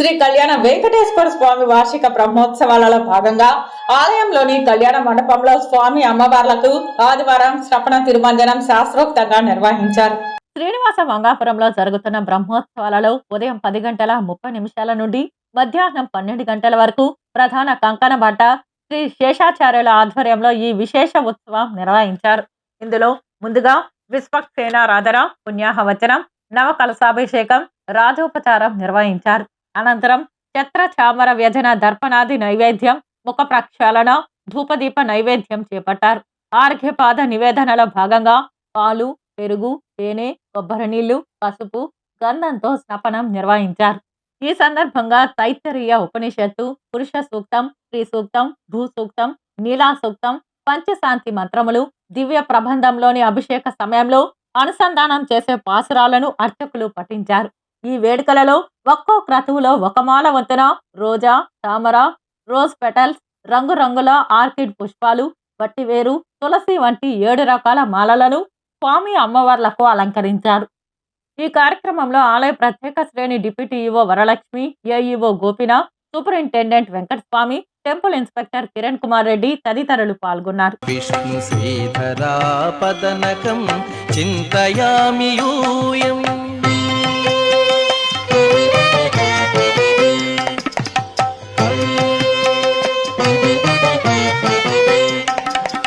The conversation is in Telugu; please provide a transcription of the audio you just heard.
శ్రీ కళ్యాణ వెంకటేశ్వర స్వామి వార్షిక బ్రహ్మోత్సవాలలో భాగంగా ఆలయంలోని కళ్యాణ మండపంలో స్వామి అమ్మవార్లకు ఆదివారం శ్రపణ తిరుమంజనం శాస్త్రోక్తంగా నిర్వహించారు. శ్రీనివాస మంగాపురంలో జరుగుతున్న బ్రహ్మోత్సవాలలో ఉదయం పది గంటల ముప్పై నిమిషాల నుండి మధ్యాహ్నం పన్నెండు గంటల వరకు ప్రధాన కంకణ బట్ట శ్రీ శేషాచార్యుల ఆధ్వర్యంలో ఈ విశేష ఉత్సవం నిర్వహించారు. ఇందులో ముందుగా విశ్వక్సేనారాధన పుణ్యాహవచనం నవ కలసాభిషేకం రాజోపచారం నిర్వహించారు. అనంతరం చత్ర చామర వ్యజన దర్పణాది నైవేద్యం ముఖ ప్రక్షాళన ధూపదీప నైవేద్యం చేపట్టారు. ఆర్ఘ్యపాద నివేదనలో భాగంగా పాలు పెరుగు తేనె కొబ్బరి నీళ్ళు పసుపు గంధంతో స్నపనం నిర్వహించారు. ఈ సందర్భంగా తైత్తరీయ ఉపనిషత్తు పురుష సూక్తం స్త్రీ సూక్తం భూ సూక్తం నీలా సూక్తం పంచశాంతి మంత్రములు దివ్య ప్రబంధంలోని అభిషేక సమయంలో అనుసంధానం చేసే పాసురాలను అర్చకులు పఠించారు. ఈ వేడుకలలో ఒక్కో క్రతువులో ఒక మాల వంతున రోజా తామర రోజ్ పెటల్స్ రంగురంగుల ఆర్కిడ్ పుష్పాలు వట్టివేరు తులసి వంటి ఏడు రకాల మాలలను స్వామి అమ్మవార్లకు అలంకరించారు. ఈ కార్యక్రమంలో ఆలయ ప్రత్యేక శ్రేణి deputy EO Varalakshmi AEO Gopina superintendent Venkataswamy temple inspector Kiran Kumar Reddy తదితరులు పాల్గొన్నారు. విష్ణు శ్రీధరాపదనకం చింతయామి యూయం.